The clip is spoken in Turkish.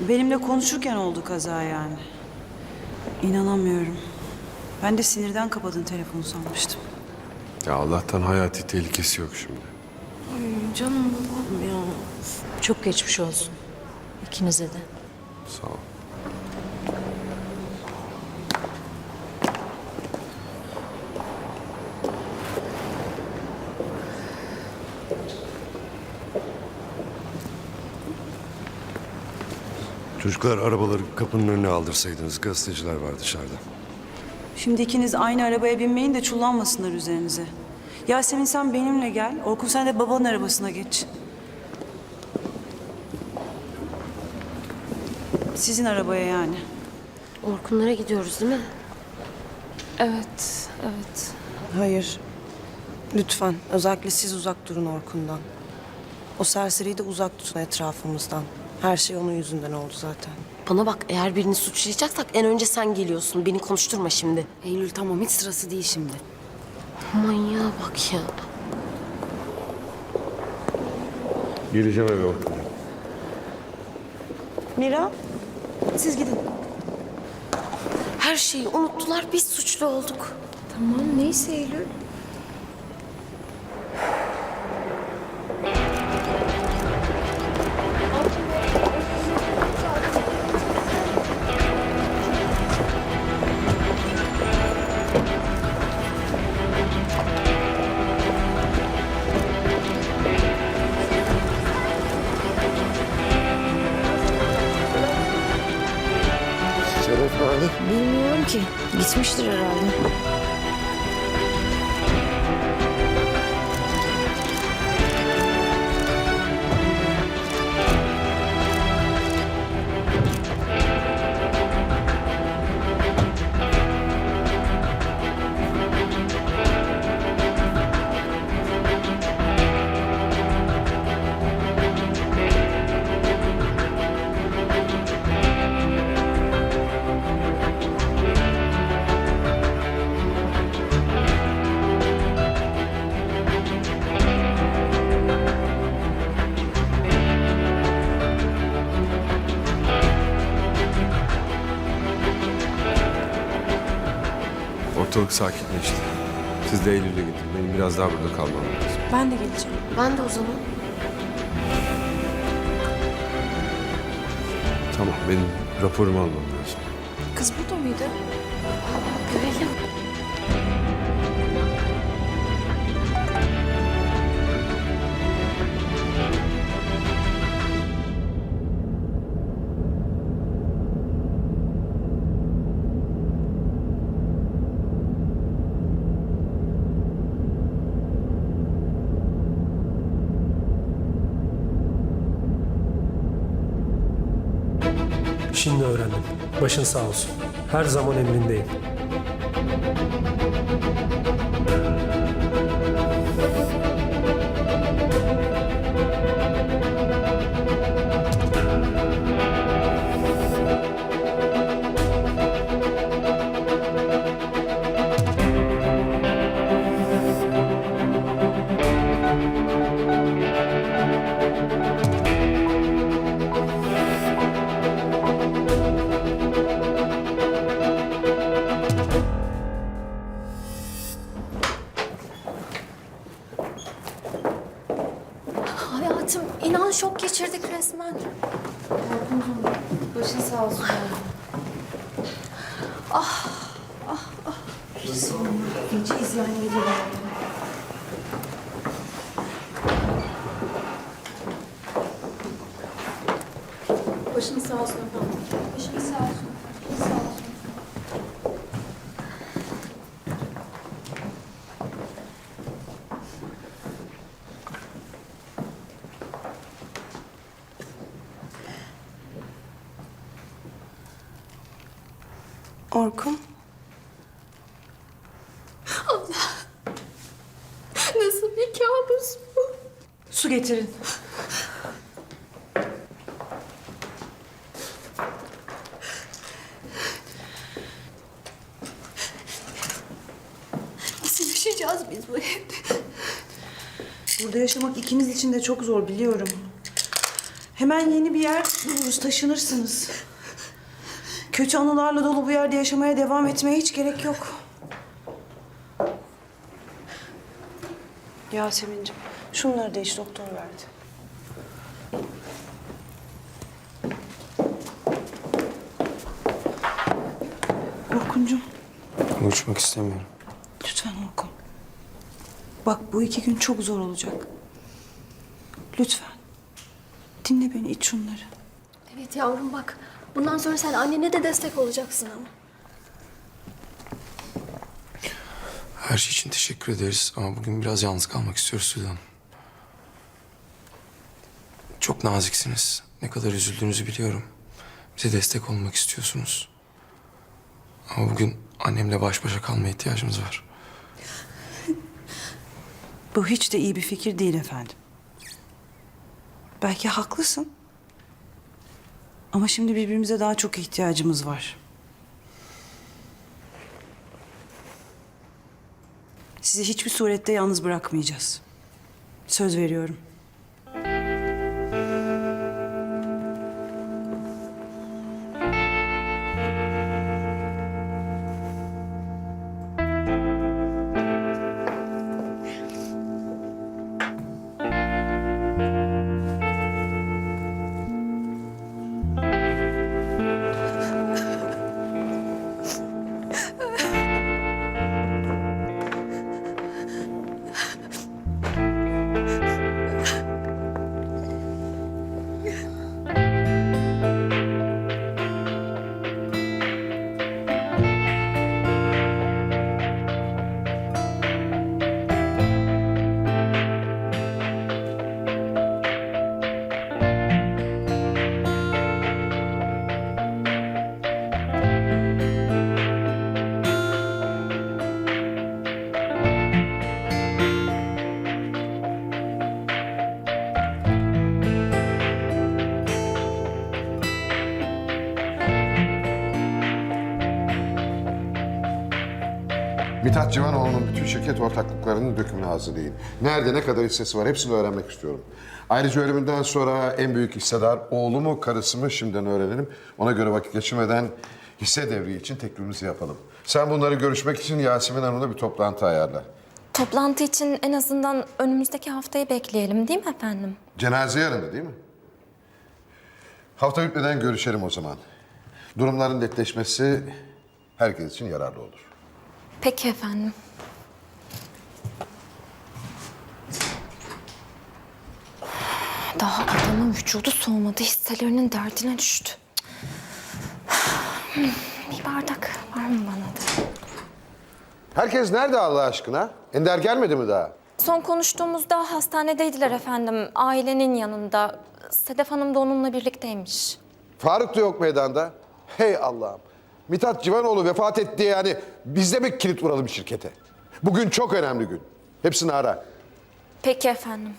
Benimle konuşurken oldu kaza yani. İnanamıyorum. Ben de sinirden kapadın telefonu sanmıştım. Ya Allah'tan hayati tehlikesi yok şimdi. Canım babam ya. Çok geçmiş olsun. İkinize de. Sağ ol. Çocuklar arabaları kapının önüne aldırsaydınız. Gazeteciler var dışarıda. Şimdi ikiniz aynı arabaya binmeyin de çullanmasınlar üzerinize. Yasemin sen benimle gel. Orkun sen de babanın arabasına geç. Sizin arabaya yani. Orkunlara gidiyoruz değil mi? Evet, evet. Hayır. Lütfen. Özellikle siz uzak durun Orkun'dan. O serseriyi de uzak tutun etrafımızdan. Her şey onun yüzünden oldu zaten. Bana bak eğer birini suçlayacaksak en önce sen geliyorsun. Beni konuşturma şimdi. Eylül tamam hiç sırası değil şimdi. Manyağa bak ya. Geleceğim eve Orkun. Mira, siz gidin. Her şeyi unuttular biz suçlu olduk. Tamam neyse Eylül. Ki. Gitmiştir herhalde. Ortalık sakinleşti. Siz de Eylül'e gidin. Benim biraz daha burada kalmam lazım. Ben de geleceğim. Ben de o zaman. Tamam benim raporumu almam lazım. Kız burada mıydı? Şimdi öğrendim. Başın sağ olsun. Her zaman emrindeyim. Feciyiz yani Eylül. Başın sağ olsun efendim. Başın sağ olsun. Sağ olsun. Orkun, Nasıl bir kabus bu? Su getirin. Nasıl yaşayacağız biz bu evde? Burada yaşamak ikimiz için de çok zor biliyorum. Hemen yeni bir yer buluruz, taşınırsınız. Kötü anılarla dolu bu yerde yaşamaya devam etmeye hiç gerek yok. Yasemin'cim, şunları da iç doktor verdi. Orkun'cum, Konuşmak istemiyorum. lütfen Orkun. Bak bu iki gün çok zor olacak. Lütfen. Dinle beni, iç şunları. Evet yavrum bak. Bundan sonra sen annene de destek olacaksın ama. Her şey için teşekkür ederiz ama bugün biraz yalnız kalmak istiyoruz Sudan. Çok naziksiniz. Ne kadar üzüldüğünüzü biliyorum. Bize destek olmak istiyorsunuz. Ama bugün annemle baş başa kalmaya ihtiyacımız var. Bu hiç de iyi bir fikir değil efendim. Belki haklısın. Ama şimdi birbirimize daha çok ihtiyacımız var. Sizi hiçbir surette yalnız bırakmayacağız. Söz veriyorum. Mithat Civanoğlu'nun bütün şirket ortaklıklarının dökümünü hazırlayın. Nerede ne kadar hissesi var hepsini öğrenmek istiyorum. Ayrıca ölümünden sonra en büyük hissedar oğlu mu karısı mı şimdiden öğrenelim. Ona göre vakit geçirmeden hisse devri için teklifimizi yapalım. Sen bunları görüşmek için Yasemin Hanım'la bir toplantı ayarla. Toplantı için en azından önümüzdeki haftayı bekleyelim değil mi efendim? Cenaze yarın değil mi? Hafta bitmeden görüşelim o zaman. Durumların netleşmesi herkes için yararlı olur. Peki efendim. Daha adamın vücudu soğumadı, hisselerinin derdine düştü. Hmm, Bir bardak var mı bana da? Herkes nerede Allah aşkına? Ender gelmedi mi daha? Son konuştuğumuzda hastanedeydiler efendim. Ailenin yanında. Sedef Hanım da onunla birlikteymiş. Faruk da yok meydanda. Hey Allah'ım. Mithat Civanoğlu vefat etti yani biz de mi kilit vuralım şirkete? Bugün çok önemli gün. Hepsini ara. Peki efendim.